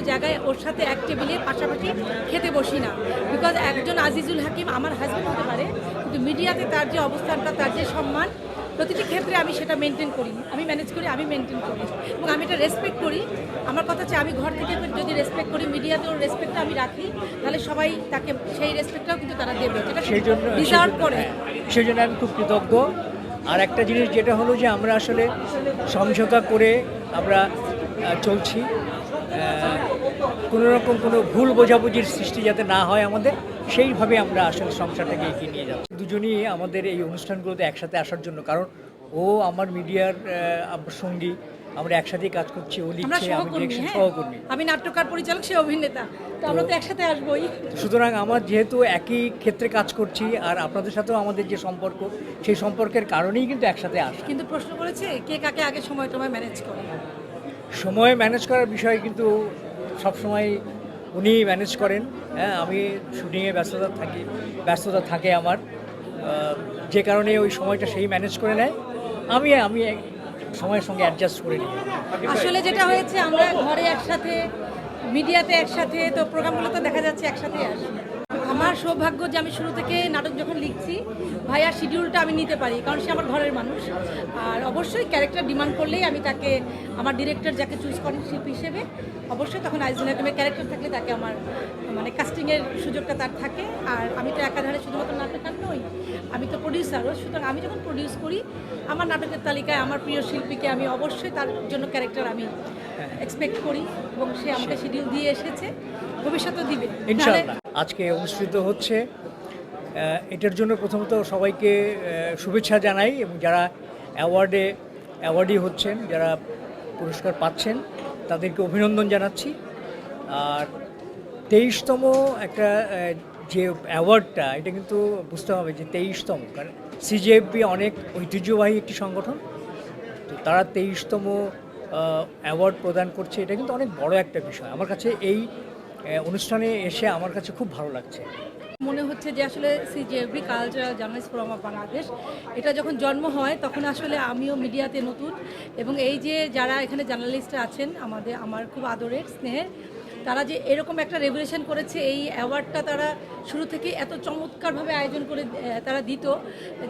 কোনো জায়গায় ওর সাথে এক টেবিলে পাশাপাশি খেতে বসি না। বিকজ একজন আজিজুল হাকিম আমার হাজব্যান্ড হতে পারে কিন্তু মিডিয়াতে তার যে অবস্থানটা তার যে সম্মান প্রতিটি ক্ষেত্রে আমি সেটা মেনটেন করি। আমি ম্যানেজ করি আমি মেনটেন করি। এবং আমি এটা রেসপেক্ট করি। আমার কথা হচ্ছে আমি ঘর থেকে যদি রেসপেক্ট করি মিডিয়াতেও রেসপেক্টটা আমি রাখি তাহলে সবাই তাকে সেই রেসপেক্টটাও কিন্তু তারা দেবে যেটা সেই জন্য ডিজার্ভ করে। হ্যাঁ, সেই জন্য আমি খুব কৃতজ্ঞ। আর একটা জিনিস যেটা হলো যে আমরা আসলে সমঝোতা করে আমরা চলছি। কোনো রকম কোনো ভুল বোঝাবুঝির সৃষ্টি যাতে না হয় আমাদের সেইভাবে আমরা আসলে সংসারটাকে এগিয়ে নিয়ে যাচ্ছি। দুজনই আমাদের এই অনুষ্ঠানগুলোতে একসাথে আসার জন্য কারণ ও আমার মিডিয়ার আমার সঙ্গী আমরা একসাথেই কাজ করছি ও লিখছে আমি ডিরেকশন হ্যাঁ। সহকর্মী। আমি নাট্যকার পরিচালক সে অভিনেতা তো আমরা তো একসাথে আসবোই। সুতরাং আমার যেহেতু একই ক্ষেত্রে কাজ করছি আর আপনাদের সাথেও আমাদের যে সম্পর্ক সেই সম্পর্কের কারণেই কিন্তু একসাথে আসা। কিন্তু প্রশ্ন করেছে কে কাকে আগে সময় টময় ম্যানেজ করে? সময় ম্যানেজ করার বিষয়ে কিন্তু সবসময় উনি ম্যানেজ করেন। হ্যাঁ আমি শুটিংয়ে ব্যস্ততা থাকি, ব্যস্ততা থাকে আমার। যে কারণে ওই সময়টা সেই ম্যানেজ করে নেয়। আমি আমি সময়ের সঙ্গে অ্যাডজাস্ট করে নিই। আসলে যেটা হয়েছে, আমরা ঘরে একসাথে মিডিয়াতে একসাথে, তো প্রোগ্রামগুলো তো দেখা যাচ্ছে একসাথে আসি। আমার সৌভাগ্য যে আমি শুরু থেকে নাটক যখন লিখছি ভাইয়া শিডিউলটা আমি নিতে পারি কারণ সে আমার ঘরের মানুষ। আর অবশ্যই ক্যারেক্টার ডিমান্ড করলেই আমি তাকে আমার ডিরেক্টর যাকে চুজ করেন শিল্পী হিসেবে অবশ্যই তখন আইজুল হাকিমের ক্যারেক্টার থাকলে তাকে আমার মানে কাস্টিংয়ের সুযোগটা তার থাকে। আর আমি তো একাধারে শুধুমাত্র নাটকার নই আমি তো প্রডিউসারও সুতরাং আমি যখন প্রডিউস করি আমার নাটকের তালিকায় আমার প্রিয় শিল্পীকে আমি অবশ্যই তার জন্য ক্যারেক্টার আমি এক্সপেক্ট করি এবং সে আমাকে শিডিউল দিয়ে এসেছে। ভবিষ্যতেও দিবে। আজকে অনুষ্ঠিত হচ্ছে। এটার জন্য প্রথমত সবাইকে শুভেচ্ছা জানাই এবং যারা অ্যাওয়ার্ডে, অ্যাওয়ার্ডই হচ্ছেন, যারা পুরস্কার পাচ্ছেন, তাদেরকে অভিনন্দন জানাচ্ছি। আর তেইশতম একটা যে অ্যাওয়ার্ডটা, এটা কিন্তু বুঝতে হবে যে তেইশতম, কারণ সিজেএফবি অনেক ঐতিহ্যবাহী একটি সংগঠন। তো তারা তেইশতম অ্যাওয়ার্ড প্রদান করছে, এটা কিন্তু অনেক বড় একটা বিষয়। আমার কাছে এই অনুষ্ঠানে এসে আমার কাছে খুব ভালো লাগছে। মনে হচ্ছে যে আসলে CGAV cultural journalist forum of Bangladesh এটা যখন জন্ম হয় তখন আসলে আমিও মিডিয়াতে নতুন এবং এই যে যারা এখানে জার্নালিস্ট আছেন আমাদের, আমার খুব আদরের স্নেহের তারা যে এরকম একটা রেভুলেশন করেছে, এই অ্যাওয়ার্ডটা তারা শুরু থেকে এত চমৎকারভাবে আয়োজন করে তারা দিত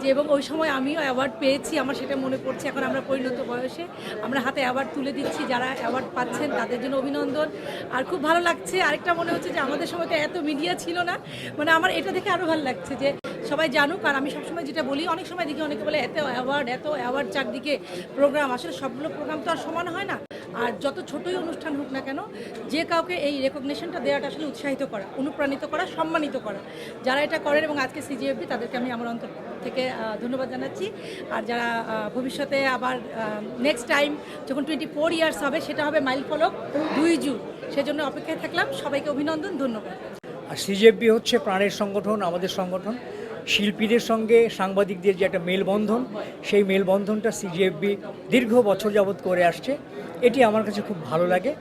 যে, এবং ওই সময় আমিও অ্যাওয়ার্ড পেয়েছি, আমার সেটা মনে পড়ছে। এখন আমরা পরিণত বয়সে, আমরা হাতে অ্যাওয়ার্ড তুলে দিচ্ছি, যারা অ্যাওয়ার্ড পাচ্ছেন তাদের জন্য অভিনন্দন। আর খুব ভালো লাগছে, আরেকটা মনে হচ্ছে যে আমাদের সময় তো এত মিডিয়া ছিল না মানে আমার এটা দেখে আরও ভালো লাগছে যে সবাই জানুক, আর আমি সবসময় যেটা বলি, অনেক সময় দেখি অনেকে বলে, এত অ্যাওয়ার্ড এত অ্যাওয়ার্ড চারদিকে প্রোগ্রাম আসলে সবগুলো প্রোগ্রাম তো আর সমান হয় না। আর যত ছোটই অনুষ্ঠান হোক না কেন, যে কাউকে এই রেকগনেশনটা দেওয়াটা আসলে উৎসাহিত করা, অনুপ্রাণিত করা, সম্মানিত করা। যারা এটা করেন এবং আজকে সিজিএফবি তাদেরকে আমি আমার অন্তর থেকে ধন্যবাদ জানাচ্ছি। আর যারা ভবিষ্যতে আবার নেক্সট টাইম যখন টোয়েন্টি ফোর ইয়ার্স হবে, সেটা হবে মাইল ফলক দুই জুন। সেজন্য অপেক্ষায় থাকলাম। সবাইকে অভিনন্দন, ধন্যবাদ। আর সিজিএফবি হচ্ছে প্রাণের সংগঠন, আমাদের সংগঠন। শিল্পীদের সঙ্গে সাংবাদিকদের যে একটা মেলবন্ধন, সেই মেলবন্ধনটা সিজিএফবি দীর্ঘ বছর যাবৎ করে আসছে। এটি আমার কাছে খুব ভালো লাগে।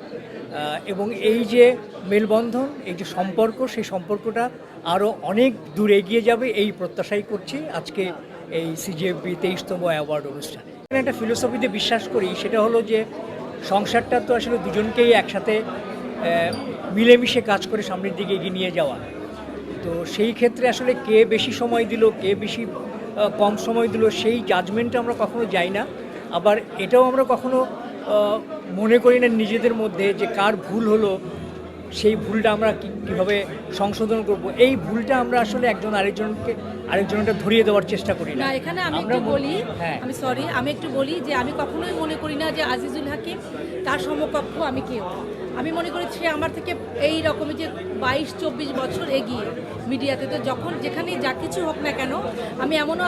এবং এই যে মেলবন্ধন, এই যে সম্পর্ক, সেই সম্পর্কটা আরও অনেক দূর এগিয়ে যাবে, এই প্রত্যাশাই করছি আজকে এই সিজিএফবি তেইশতম অ্যাওয়ার্ড অনুষ্ঠান। এখানে একটা ফিলোসফিতে বিশ্বাস করি, সেটা হলো যে সংসারটা তো আসলে দুজনকেই একসাথে মিলেমিশে কাজ করে সামনের দিকে এগিয়ে নিয়ে যাওয়া। তো সেই ক্ষেত্রে আসলে কে বেশি সময় দিল কে বেশি কম সময় দিল সেই জাজমেন্টে আমরা কখনো যাই না। আবার এটাও আমরা কখনো মনে করি না নিজেদের মধ্যে যে কার ভুল হলো সেই ভুলটা আমরা কি- কীভাবে সংশোধন করব। এই ভুলটা আমরা আসলে একজন আরেকজনকে আরেকজনকে ধরিয়ে দেওয়ার চেষ্টা করি না। এখানে আমি একটু বলি হ্যাঁ। আমি সরি আমি একটু বলি যে আমি কখনোই মনে করি না যে আজিজুল হাকিম তার সমকক্ষ আমি কেউ আমি মনে করি সে আমার থেকে এই রকমের যে বাইশ, চব্বিশ বছর এগিয়ে মিডিয়াতে। তো যখন যেখানেই যা কিছু হোক না কেন, আমি এমনও